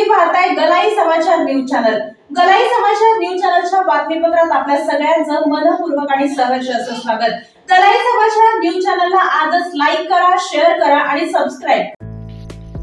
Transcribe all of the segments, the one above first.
तुम्ही पाहताय गलाई समाचार न्यूज चॅनल. गलाई समाचार न्यूज चॅनलच्या बातमीपत्रात आपल्या सगळ्यांचं मनपूर्वक आणि सहर्ष असं स्वागत. गलाई समाचार न्यूज चॅनलला आजच लाईक करा शेअर करा आणि सबस्क्राईब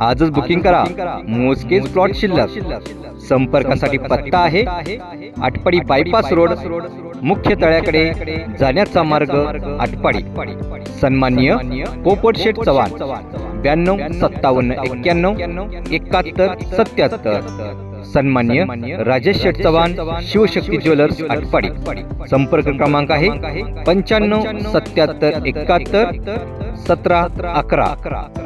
आजच बुकिंग करा. मोजकेच प्लॉट शिल्लक. संपर्कासाठी पत्ता आहे. आटपाडी बायपास रोड मुख्य तळ्याकडे जाण्याचा मार्ग आटपाडी. सन्माननीय पोपट शेठ चव्हाण. ब्याण्णव सत्तावन्न एक्क्याण्णव एकाहत्तर सत्याहत्तर. सन्माननीय राजेश शेठ चव्हाण शिवशक्ती ज्वेलर्स आटपाडी. संपर्क क्रमांक आहे पंच्याण्णव सत्याहत्तर एकाहत्तर सतरा अकरा.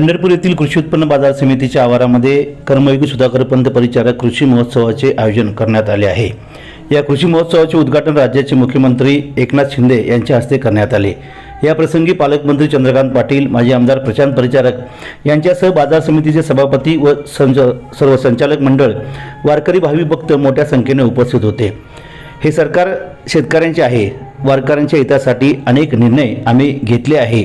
पंढरपूर येथील कृषी उत्पन्न बाजार समितीच्या आवारामध्ये कर्मयोगी सुधाकर पंत परिचारक कृषी महोत्सवाचे आयोजन करण्यात आले आहे. या कृषी महोत्सवाचे उद्घाटन राज्याचे मुख्यमंत्री एकनाथ शिंदे यांच्या हस्ते करण्यात आले. या प्रसंगी पालकमंत्री चंद्रकांत पाटील माजी आमदार प्रशांत परिचारक यांच्यासह बाजार समितीचे सभापती व संच सर्व संचालक मंडळ वारकरी भावी भक्त मोठ्या संख्येने उपस्थित होते. हे सरकार शेतकऱ्यांचे आहे. वारकऱ्यांच्या हितासाठी अनेक निर्णय आम्ही घेतले आहे.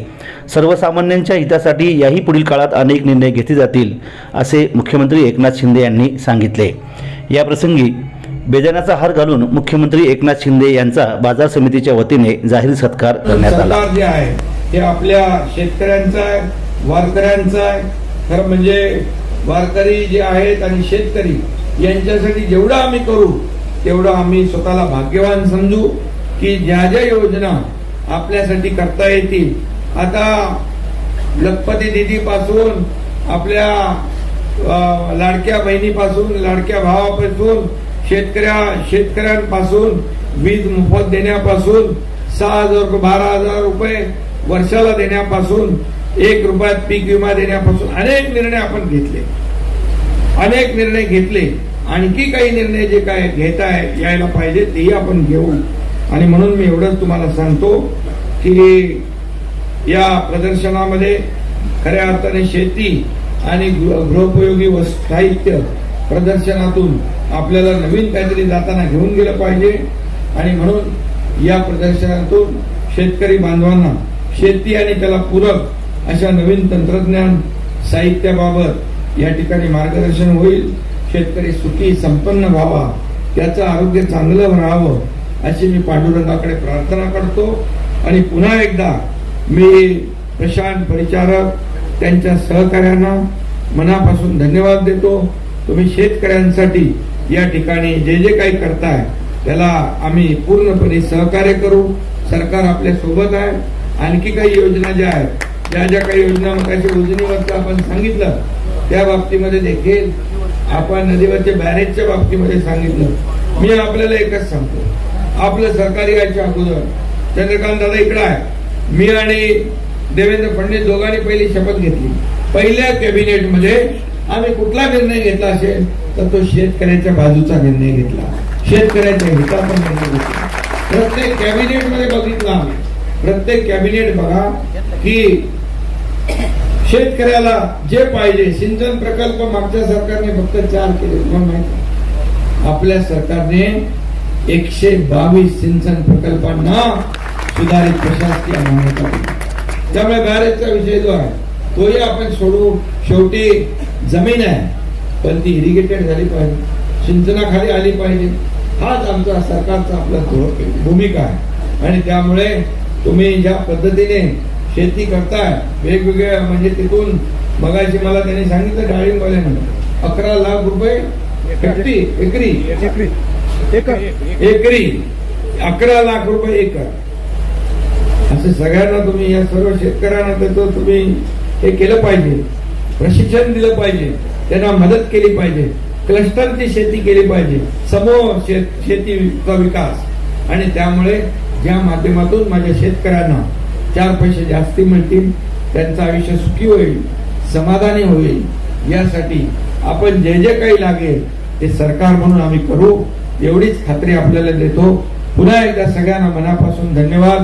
सर्वसामान्यांच्या हितासाठी याही पुढील काळात अनेक निर्णय घेतले जातील असे मुख्यमंत्री एकनाथ शिंदे यांनी सांगितले. याप्रसंगी बेदाण्याचा हार घालून मुख्यमंत्री एकनाथ शिंदे यांचा बाजार समितीच्या वतीने जाहीर सत्कार करण्यात आला. जे आहे ते आपल्या शेतकऱ्यांचं वारकऱ्यांचं खरं म्हणजे वारकरी जे आहेत आणि शेतकरी यांच्यासाठी जेवढं आम्ही करू तेवढं आम्ही स्वतःला भाग्यवान समजू की ज्या ज्या योजना आपल्यासाठी करता येतील आता लखपती दिदीपासून आपल्या लाडक्या बहिणीपासून लाडक्या भावापासून शेतकऱ्या शेतकऱ्यांपासून वीज मोफत देण्यापासून सहा हजार रुपये बारा हजार रुपये वर्षाला देण्यापासून एक रुपयात पीक विमा देण्यापासून अनेक निर्णय आपण घेतले. अनेक निर्णय घेतले. आणखी काही निर्णय जे काय घेत आहे यायला पाहिजे तेही आपण घेऊ. आणि म्हणून मी एवढंच तुम्हाला सांगतो की या प्रदर्शनामध्ये खऱ्या अर्थाने शेती आणि गृह- गृहोपयोगी वस्तू साहित्य प्रदर्शनातून आपल्याला नवीन काहीतरी जाताना घेऊन गेलं पाहिजे. आणि म्हणून या प्रदर्शनातून शेतकरी बांधवांना शेती आणि त्याला पूरक अशा नवीन तंत्रज्ञान साहित्याबाबत या ठिकाणी मार्गदर्शन होईल. शेतकरी सुखी संपन्न व्हावा. त्याचं आरोग्य चांगलं राहावं अशी मी पांडुरंगाकडे प्रार्थना करतो. आणि पुन्हा एकदा मी प्रशांत परिचारक त्यांच्या सहकार्यांना मनापासून धन्यवाद देतो. तुम्ही शेतकऱ्यांसाठी या ठिकाणी जे जे काही करताय त्याला आम्ही पूर्णपणे सहकार्य करू. सरकार आपल्यासोबत आहे. आणखी काही योजना ज्या आहेत ज्या ज्या काही योजना मगाशी उजनीवरचं आपण सांगितलं त्या बाबतीमध्ये देखील आपण नदीवरच्या बॅरेजच्या बाबतीमध्ये सांगितलं. मी आपल्याला एकच सांगतो. आपलं सरकार याच्या अगोदर चंद्रकांत दादा इकडं आहे. मी आणि देवेंद्र फडणवीस दोघांनी पहिली शपथ घेतली. पहिल्या कॅबिनेटमध्ये आम्ही कुठला निर्णय घेतला असेल तर तो शेतकऱ्याच्या बाजूचा निर्णय घेतला. शेतकऱ्याच्या हिताचा निर्णय घेतला. प्रत्येक कॅबिनेटमध्ये बघितलं आम्ही. प्रत्येक कॅबिनेट बघा की शेतकऱ्याला जे पाहिजे सिंचन प्रकल्प मागच्या सरकारने फक्त चार केले. तुम्हाला माहिती? आपल्या सरकारने एकशे बावीस सिंचन प्रकल्पांना सुधारित प्रशासकीय मान्यता त्यामुळे बॅरेजचा विषय जो आहे तोही आपण सोडू. शेवटी जमीन आहे पण ती इरिगेटेड झाली पाहिजे. सिंचनाखाली आली पाहिजे. हाच आमचा सरकारचा आपला भूमिका आहे. आणि त्यामुळे तुम्ही ज्या पद्धतीने शेती करताय वेगवेगळ्या म्हणजे तिथून मगाशी मला त्यांनी सांगितलं डाळिंबवाल्यानं अकरा लाख रुपये फिफ्टी एकरी. एकरी. अकरा लाख रुपये एकर. असं सगळ्यांना तुम्ही या सर्व शेतकऱ्यांना त्याचं तुम्ही हे केलं पाहिजे. प्रशिक्षण दिलं पाहिजे. त्यांना मदत केली पाहिजे. क्लस्टरची शेती केली पाहिजे. समूह शेत शेतीचा विकास. आणि त्यामुळे ज्या माध्यमातून माझ्या शेतकऱ्यांना चार पैसे जास्ती मिळतील त्यांचं आयुष्य सुखी होईल समाधानी होईल. यासाठी आपण जे जे काही लागेल ते सरकार म्हणून आम्ही करू. एवढीच खात्री आपल्याला देतो. पुन्हा एकदा सगळ्यांना मनापासून धन्यवाद.